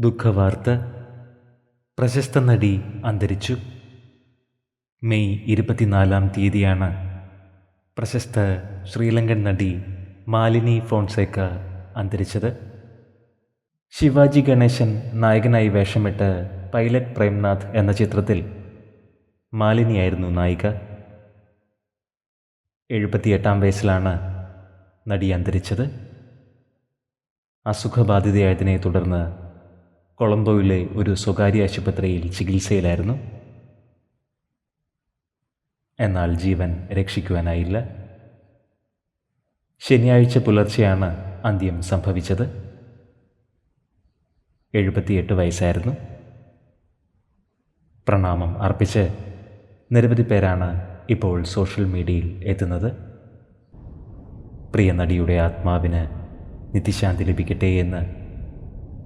ദുഃഖവാർത്ത പ്രശസ്ത നടി അന്തരിച്ചു. മെയ് ഇരുപത്തിനാലാം തീയതിയാണ് പ്രശസ്ത ശ്രീലങ്കൻ നടി മാലിനി ഫോൺസേക്ക അന്തരിച്ചത്. ശിവാജി ഗണേശൻ നായകനായി വേഷമിട്ട് പൈലറ്റ് പ്രേംനാഥ് എന്ന ചിത്രത്തിൽ മാലിനിയായിരുന്നു നായിക. എഴുപത്തിയെട്ടാം വയസ്സിലാണ് നടി അന്തരിച്ചത്. അസുഖബാധിതയായതിനെ തുടർന്ന് കൊളംബോയിലെ ഒരു സ്വകാര്യ ആശുപത്രിയിൽ ചികിത്സയിലായിരുന്നു. എന്നാൽ ജീവൻ രക്ഷിക്കുവാനായില്ല. ശനിയാഴ്ച പുലർച്ചെയാണ് അന്ത്യം സംഭവിച്ചത്. എഴുപത്തിയെട്ട് വയസ്സായിരുന്നു. പ്രണാമം അർപ്പിച്ച് നിരവധി പേരാണ് ഇപ്പോൾ സോഷ്യൽ മീഡിയയിൽ എത്തുന്നത്. പ്രിയ നടിയുടെ ആത്മാവിന് നിത്യശാന്തി ലഭിക്കട്ടെ എന്ന്